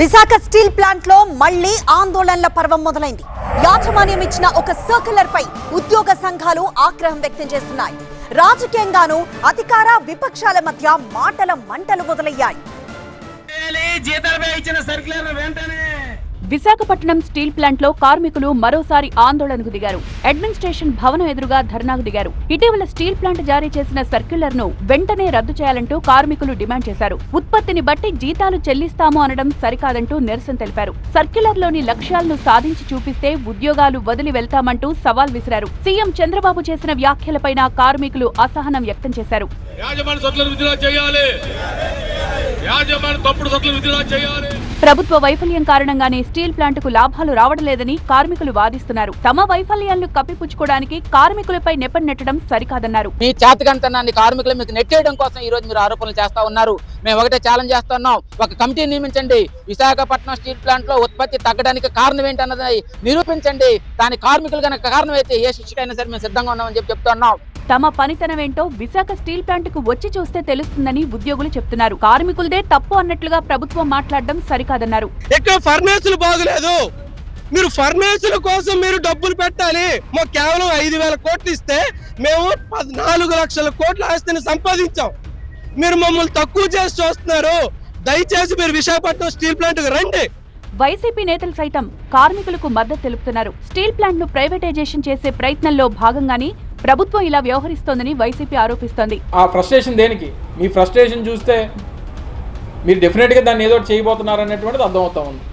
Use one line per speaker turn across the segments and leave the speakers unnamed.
Visakha steel ప్లాంట్లో మళ్ళీ ఆందోళనల పర్వం మొదలైంది. యాజమాన్యం ఇచ్చిన ఒక సర్క్యులర్ పై ఉద్యోగ సంఘాలు ఆగ్రహం వ్యక్తం చేస్తున్నాయి. రాజకీయంగానూ అధికార విపక్షాల మధ్య మాటల మంటలు మొదలయ్యాయి.
జీతాలపై ఇచ్చిన సర్కులర్ వెంటనే
విశాఖపట్నం స్టీల్ ప్లాంట్లో కార్మికులు మరోసారి ఆందోళనకు దిగారు. అడ్మినిస్ట్రేషన్ భవనం ఎదురుగా ధర్నాకు దిగారు. ఇటీవల స్టీల్ ప్లాంట్ జారీ చేసిన సర్క్యులర్ను వెంటనే రద్దు చేయాలంటూ కార్మికులు డిమాండ్ చేశారు. ఉత్పత్తిని బట్టి జీతాలు చెల్లిస్తాము అనడం సరికాదంటూ నిరసన తెలిపారు. సర్క్యులర్లోని లక్ష్యాలను సాధించి చూపిస్తే ఉద్యోగాలు వదిలి వెళ్తామంటూ సవాల్ విసిరారు. సీఎం చంద్రబాబు చేసిన వ్యాఖ్యలపైన కార్మికులు అసహనం వ్యక్తం చేశారు.
యాజమాన్య చేయాలి. యాజమాన్య తప్పుడు చేయాలి.
ప్రభుత్వ వైఫల్యం కారణంగానే స్టీల్ ప్లాంట్కు లాభాలు రావడం లేదని కార్మికులు వాదిస్తున్నారు. తమ వైఫల్యాలను కప్పిపుచ్చుకోవడానికి కార్మికులపై నెపం నెట్టడం సరికాదన్నారు.
మీ చేతకంతనాన్ని కార్మికులు మీకు నెట్టేయడం కోసం ఈ రోజు మీరు ఆరోపణలు చేస్తా ఉన్నారు. మేము ఒకటే ఛాలెంజ్ చేస్తున్నాం. ఒక కమిటీ నియమించండి. విశాఖపట్నం స్టీల్ ప్లాంట్లో ఉత్పత్తి తగ్గడానికి కారణం ఏంటన్నది నిరూపించండి. దాని కార్మికులు కనుక కారణం అయితే ఏ శిక్షకైనా సరే మేము సిద్ధంగా ఉన్నామని చెప్పి చెప్తున్నాం.
తమ పనితనమేంటో విశాఖ స్టీల్ ప్లాంట్కు వచ్చి చూస్తే తెలుస్తుందని ఉద్యోగులు చెప్తున్నారు. కార్మికులదే తప్పు అన్నట్లుగా ప్రభుత్వం మాట్లాడడం సరికాదన్నారు.
ఇక్కడ ఫర్నేసులు బాగులేదు? మీరు ఫర్నేసుల కోసం మీరు డబ్బులు పెట్టాలి. మాకు కేవలం ఐదు వేల కోట్లు ఇస్తే మేము పద్నాలుగు లక్షల కోట్ల ఆస్తిని సంపాదించాం. మీరు మమ్మల్ని తక్కువ చేసి చూస్తున్నారు. దయచేసి మీరు విశాఖపట్నం స్టీల్ ప్లాంట్ రండి.
వైసీపీ నేతలు సైతం కార్మికులకు మద్దతు తెలుపుతున్నారు. స్టీల్ ప్లాంట్ను ప్రైవేటైజేషన్ చేసే ప్రయత్నంలో భాగంగానే ప్రభుత్వం ఇలా వ్యవహరిస్తోందని వైసీపీ ఆరోపిస్తోంది.
ఆ ఫ్రస్ట్రేషన్ దేనికి? మీ ఫ్రస్ట్రేషన్ చూస్తే మీరు డెఫినెట్గా దాన్ని ఏదో చేయబోతున్నారు అనేటువంటిది అర్థమవుతా ఉంది.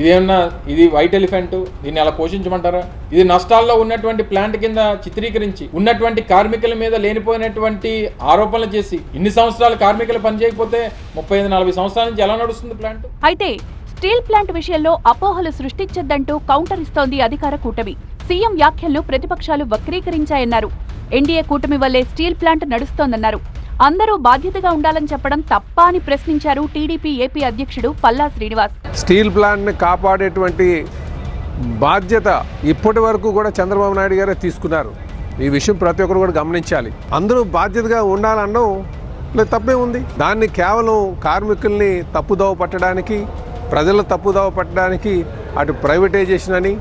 ఇదేమన్నా ఇది వైట్ ఎలిఫెంట్? దీన్ని అలా పోషించమంటారా? ఇది నష్టాల్లో ఉన్నటువంటి ప్లాంట్ కింద చిత్రీకరించి ఉన్నటువంటి కార్మికుల మీద లేనిపోయినటువంటి ఆరోపణలు చేసి ఇన్ని సంవత్సరాలు కార్మికులు పనిచేయకపోతే ముప్పై ఐదు నలభై సంవత్సరాల నుంచి ఎలా నడుస్తుంది ప్లాంట్?
అయితే స్టీల్ ప్లాంట్ విషయంలో అపోహలు సృష్టించొద్దంటూ కౌంటర్ ఇస్తోంది అధికార కూటమి. సీఎం వ్యాఖ్యలను ప్రతిపక్షాలు వక్రీకరించాయన్నారు. ఎన్డీఏ కూటమి వల్లే స్టీల్ ప్లాంట్ నడుస్తోందన్నారు. అందరూ బాధ్యతగా ఉండాలని చెప్పడం తప్ప అని ప్రశ్నించారు టీడీపీ ఏపీ అధ్యక్షుడు పల్లా శ్రీనివాస్.
స్టీల్ ప్లాంట్ని కాపాడేటువంటి బాధ్యత ఇప్పటి వరకు కూడా చంద్రబాబు నాయుడు గారే తీసుకున్నారు. ఈ విషయం ప్రతి ఒక్కరు కూడా గమనించాలి. అందరూ బాధ్యతగా ఉండాలనడం లేదు తప్పే ఉంది. దాన్ని కేవలం కార్మికుల్ని తప్పుదోవ పట్టడానికి ప్రజల తప్పుదోవ పట్టడానికి అటు ప్రైవేటైజేషన్ అని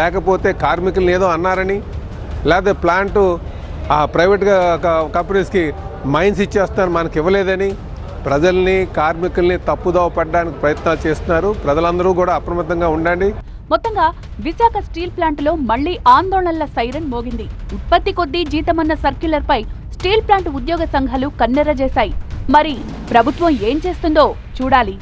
లేకపోతే కార్మికులను ఏదో అన్నారని లేకపోతే ప్లాంటు ఆ ప్రైవేట్గా కంపెనీస్కి మైన్స్ ఇచ్చేస్తున్నారు మనకి ఇవ్వలేదని ప్రజల్ని కార్మికుల్ని తప్పుదోవ పడడానికి ప్రయత్నాలు చేస్తున్నారు. ప్రజలందరూ కూడా అప్రమత్తంగా ఉండండి.
మొత్తంగా విశాఖ స్టీల్ ప్లాంట్లో మళ్ళీ ఆందోళనల సైరన్ మోగింది. ఉత్పత్తి కొద్దీ జీతమన్న సర్క్యులర్ పై స్టీల్ ప్లాంట్ ఉద్యోగ సంఘాలు కన్నెర చేశాయి మరి ప్రభుత్వం ఏం చేస్తుందో చూడాలి.